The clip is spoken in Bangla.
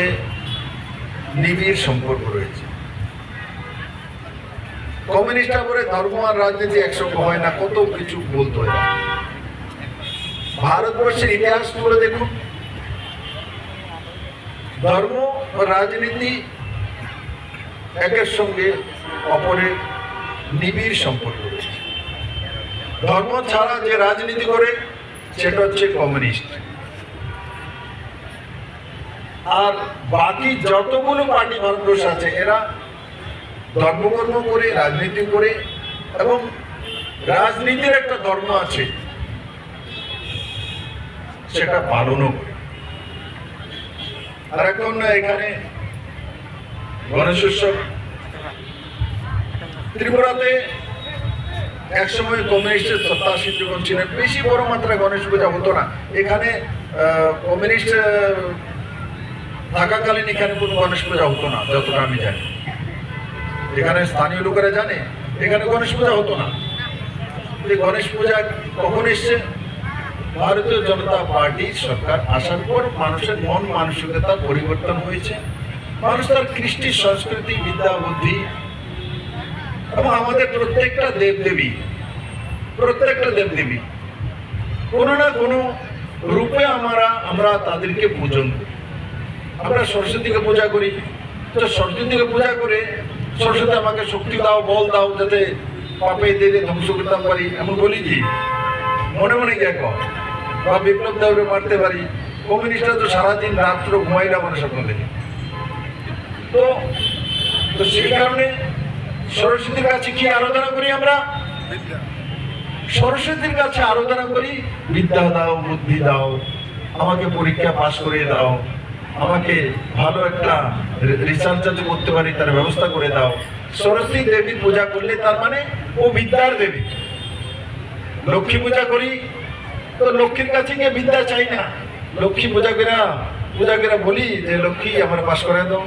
মধ্যে নিবিড় সম্পর্ক রয়েছে। কমিউনিস্টরা বলে ধর্ম আর রাজনীতি একসঙ্গে হয় না, কত কিছু বলতে হয়। ভারতবর্ষের ইতিহাস তুলে দেখুন। ধর্ম ও রাজনীতি একের সঙ্গে অপরের নিবিড় সম্পর্ক রয়েছে। ধর্ম ছাড়া যে রাজনীতি করে, সেটা হচ্ছে কমিউনিস্ট। আর বাকি যতগুলো পার্টি ভারতবর্ষ আছে, এরা ধর্মকর্ম করে, রাজনীতি করে এবং রাজনীতির একটা ধর্ম আছে, সেটা পালনও করে। আর এখন এখানে গণেশ উৎসব ত্রিপুরাতে একসময় কমিউনিস্টের সত্তা যখন ছিলেন। বেশি বড় মাত্রায় গণেশ পূজা হতো না। এখানে কমিউনিস্ট থাকাকালীন এখানে কোনো গণেশ পূজা হতো না, যতটা আমি জানি। এখানে স্থানীয় লোকেরা জানে, এখানে গণেশ পূজা হতো না। গণেশ পূজা কখন এসছে? ভারতীয় জনতা পার্টি সরকার আসার পর মানুষের মন মানসিকতা পরিবর্তন হয়েছে। মানুষ তার কৃষ্টি, সংস্কৃতি, বিদ্যা, বুদ্ধি এবং আমাদের প্রত্যেকটা দেবদেবী প্রত্যেকটা দেবদেবী কোনো না কোনো রূপে আমরা আমরা তাদেরকে পূজন করি। আমরা সরস্বতীকে পূজা করি। তো সরস্বতীকে পূজা করে সরস্বতী আমাকে শক্তি দাও, বল দাও, যাতে পাপে দিয়ে ধ্বংস করতে পারি। এমন বলি কি? মনে মনে কে বা বিপ্লব দেওয়ারে মারতে পারি। কমিউনিস্টরা তো সারাদিন রাত্র ঘুমাই না মানে স্বপ্ন দেখে। তো তো সেই কারণে সরস্বতীর কাছে কি আরাধনা করি আমরা? সরস্বতীর কাছে আরাধনা করি, বিদ্যা দাও, বুদ্ধি দাও, আমাকে পরীক্ষা পাশ করে দাও। আমাকে ভালো একটা রিসার্চ করতে পারি, তার ব্যবস্থা করে দাও। সরস্বতী দেবী পূজা করলে তার মানে ও বিদ্যার দেবী। লক্ষ্মী পূজা করি, তো লক্ষ্মীর কাছে গিয়ে বিদ্যা চাই না। লক্ষ্মী পূজা করে পূজা করে বলি যে, লক্ষ্মী, আমার পাশ করে দাও।